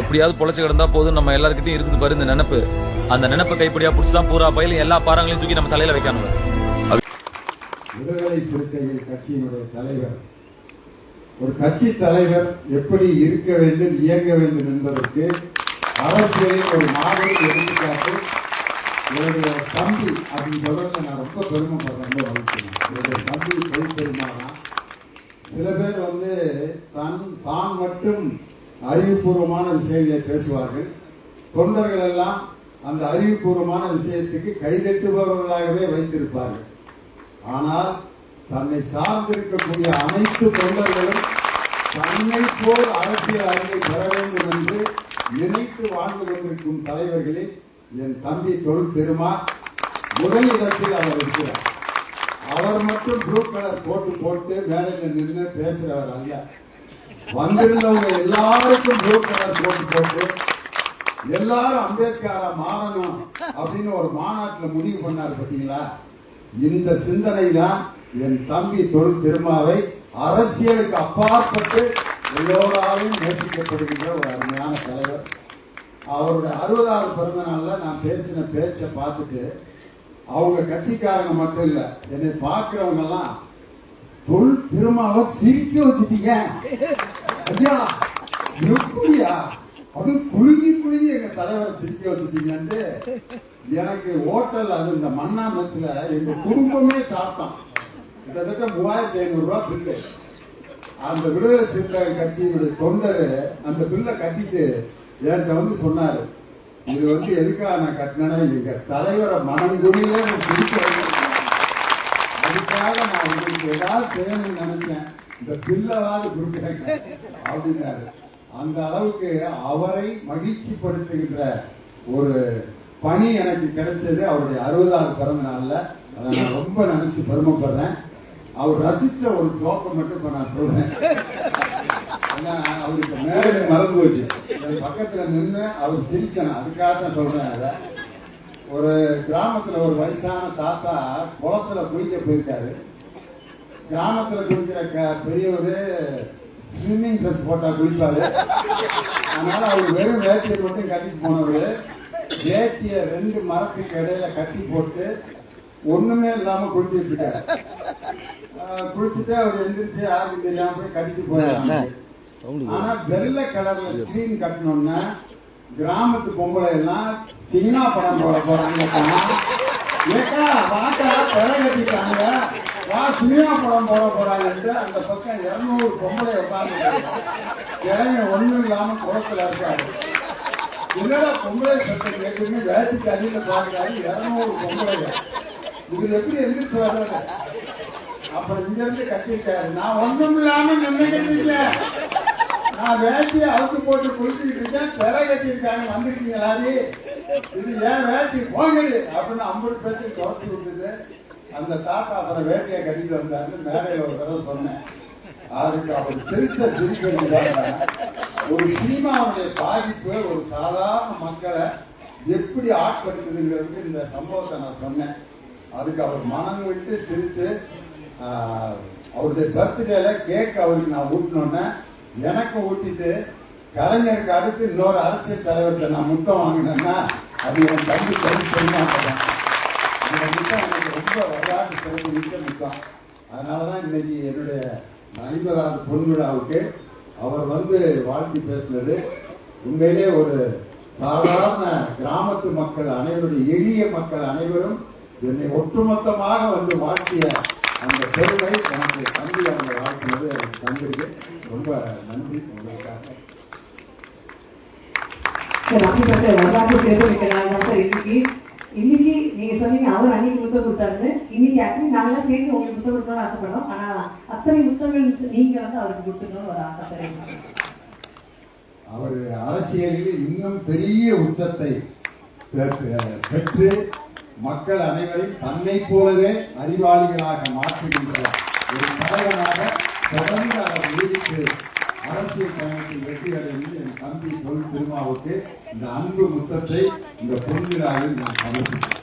எப்படியாவது பொழைச்சு கிடந்தா போதும். நம்ம எல்லாருக்கிட்டையும் இருக்குது பாரு இந்த நினைப்பு. அந்த நினைப்பை கைப்படியா பிடிச்சதான் பூரா பயிலும் எல்லா பாறங்களையும் தூக்கி நம்ம தலையில வைக்கணும். விடுதலை சிறுத்தைகள் கட்சியினுடைய தலைவர். ஒரு கட்சி தலைவர் எப்படி இருக்க வேண்டும் இயங்க வேண்டும் என்பதற்கு அரசியலில் ஒரு மாதிரி எடுத்துக்காட்டு இவருடைய தம்பி அப்படின்னு சொல்றதுல நான் ரொம்ப பெருமைப்படுறேன் தம்பி தொழில் பெருமானா சில பேர் வந்து தன் தான் மட்டும் அறிவுபூர்வமான விஷயங்களை பேசுவார்கள். தொண்டர்கள் எல்லாம் அந்த அறிவுபூர்வமான விஷயத்துக்கு கைதட்டுபவர்களாகவே வைத்திருப்பார்கள். ஆனால் தன்னை சார்ந்திருக்கக்கூடிய அனைத்து தொண்டர்களும் தன்னை போல் அரசியல் அறிவை பெற வேண்டும் என்று நினைத்து வாழ்ந்து கொண்டிருக்கும் தலைவர்களில் என் தம்பி தொழில் பெருமா முதல் இடத்தில் அவர் இருக்கிறார். அவர் மட்டும் ப்ளூ கலர் போட்டு போட்டு மேடையில் நின்று பேசுகிறவர் அல்ல. வந்திருந்தவங்க எல்லாருக்கும் ப்ளூ கலர் போட்டு போட்டு எல்லாரும் அம்பேத்கரா மாறணும் அப்படின்னு ஒரு மாநாட்டில் முடிவு பண்ணார் பார்த்தீங்களா இந்த சிந்தனை தான் என் தம்பி தொழில் பெருமாவை அரசியலுக்கு அப்பாற்பட்டு எல்லோராலும் நேசிக்கப்படுகின்ற ஒரு அருமையான தலைவர். அவருடைய அறுபதாவது பிறந்த நாளில் நான் பேசின பேச்சை பார்த்துட்டு அவங்க கட்சிக்காரங்க மட்டும் இல்லை என்னை பார்க்குறவங்கெல்லாம் தொல் திருமாவை சிரிக்க வச்சுட்டீங்க. ஐயா எப்படியா அது குலுங்கி குலுங்கி எங்க தலைவரை சிரிக்க வச்சுட்டீங்கன்ட்டு எனக்கு ஹோட்டல் அது இந்த மன்னா மெஸ்ல எங்க குடும்பமே சாப்பிட்டோம் கிட்டத்தட்ட மூவாயிரத்தி ஐநூறு ரூபா பில்லு அந்த விடுதலை சிறுத்தைகள் கட்சியினுடைய தொண்டர் அந்த பில்லை கட்டிட்டு என்கிட்ட வந்து சொன்னாரு இது வந்து எதுக்காக நான் கட்டினேன்னா எங்க தலைவரை மனங்குறியிலே நான் சிரிக்க அதுக்காக நான் உங்களுக்கு ஏதாவது செய்யணும்னு நினைச்சேன். இந்த பில்லாவது கொடுக்குறேங்க அப்படின்னாரு. அந்த அளவுக்கு அவரை மகிழ்ச்சிப்படுத்துகின்ற ஒரு பணி எனக்கு கிடைச்சது அவருடைய அறுபதாவது பிறந்த நாளில். அதை நான் ரொம்ப நினைச்சு பெருமைப்படுறேன். அவர் ரசித்த ஒரு ஜோக்கம் மட்டும் இப்போ நான் சொல்றேன். அவருக்கு மேலே மறந்து போச்சு. பக்கத்தில் நின்று அவர் சிரிக்கணும். அதுக்காக தான் சொல்றேன் அதை. ஒரு கிராமத்துல ஒரு வயசான தாத்தா குளத்துல குளிக்க போயிருக்காரு. கிராமத்துல குளிக்கிற க- பெரியவரு ஸ்விம்மிங் ட்ரெஸ் போட்டா குளிப்பாரு. அதனால அவர் வெறும் வேட்டியை மட்டும் கட்டிட்டு போனவரு. வேட்டிய ரெண்டு மரத்துக்கு இடையில கட்டி போட்டு ஒண்ணுமே இல்லாம குளிச்சுட்டு இருக்காரு. குளிச்சுட்டு அவர் எந்திரிச்சு யாருக்கு தெரியாம போய் கட்டிட்டு போயிடறாங்க ஆனா வெள்ளை கலர்ல ஸ்கிரீன் கட்டணும்னா கிராமத்து பொம்பளை எல்லாம் சினிமா படம் போட போறாங்கப்பா ஏக்கா வாக்கா பெற கட்டிட்டாங்க. வா சினிமா படம் போட போறாங்கன்ட்டு அந்த பக்கம் இருநூறு பொம்பளை உட்காந்து இறங்க ஒன்றும் இல்லாம குளத்துல இருக்காரு. என்னடா பொம்பளை சட்டம் கேட்குன்னு வேட்டிக்கு அடியில் பாக்குறாரு இருநூறு பொம்பளை இது எப்படி எந்திரிச்சு வர்றது அப்புறம் இங்க இருந்து கட்டிருக்காரு நான் ஒண்ணும் இல்லாம நின்று கட்டிருக்கேன் நான் வேட்டியை அவுத்து போட்டு குளிச்சுக்கிட்டு இருக்கேன். பெற கட்டியிருக்காங்க. வந்திருக்கீங்களாடி இது ஏன் வேட்டி? போங்கடி. அப்படின்னு ஐம்பது பேர்த்து குறைச்சி விட்டுட்டு அந்த தாத்தா அப்புறம் வேட்டியை கட்டிட்டு வந்தாரு மேடையில் ஒரு தடவை சொன்னேன். அதுக்கு அவர் சிரித்த சிரிக்கிறது ஒரு சினிமாவுடைய பாதிப்பு ஒரு சாதாரண மக்களை எப்படி ஆட்படுத்துதுங்கிறதுக்கு இந்த சம்பவத்தை நான் சொன்னேன். அதுக்கு அவர் மனம் விட்டு சிரித்து அவருடைய பர்த்டேல கேக் அவருக்கு நான் ஊட்டினோன்னே எனக்கு ஊட்டிட்டு கலைஞருக்கு அடுத்து இன்னொரு அரசியல் தலைவர்கிட்ட நான் முத்தம் வாங்கினேன்னா அது என் தம்பி தம்பி பெருமாட்டேன் அந்த முத்தம் எனக்கு ரொம்ப வரலாற்று சிறப்பு மிக்க முத்தம். அதனாலதான் இன்னைக்கு என்னுடைய ஐம்பதாவது பொன்விழாவுக்கு அவர் வந்து வாழ்த்தி பேசினது உண்மையிலே ஒரு சாதாரண கிராமத்து மக்கள் அனைவருடைய எளிய மக்கள் அனைவரும் என்னை ஒட்டுமொத்தமாக வந்து வாழ்த்திய அந்த பெருமை எனக்கு தம்பி எனக்கு தந்திருக்கு ரொம்ப நன்றி. உங்களுக்காக. சார் அப்படிப்பட்ட வரலாற்று சேர்த்து வைக்கலாம். தான் சார் இன்னைக்கு இன்னைக்கு நீங்க சொன்னீங்க அவர் அன்னைக்கு முத்தம் கொடுத்தாருன்னு. இன்னைக்கு ஆக்சுவலி நாங்களாம் உங்களுக்கு முத்தம் கொடுக்கணும்னு ஆசைப்படுறோம். ஆனா அத்தனை முத்தங்கள் நீங்க வந்து அவருக்கு கொடுத்துக்கணும்னு ஒரு ஆசை சார். அவர் அரசியலில் இன்னும் பெரிய உச்சத்தை பெற்று மக்கள் அனைவரையும் தன்னை போலவே அறிவாளிகளாக மாற்றுகின்ற ஒரு தலைவனாக தொடர்ந்து அவர் நீடித்து அரசியல் பயணத்தில் வெற்றி அடைந்து என் தம்பி தொழில் திருமாவுக்கு இந்த அன்பு முத்தத்தை இந்த பொன்விழாவில் நான் சமர்ப்பிக்கிறேன்.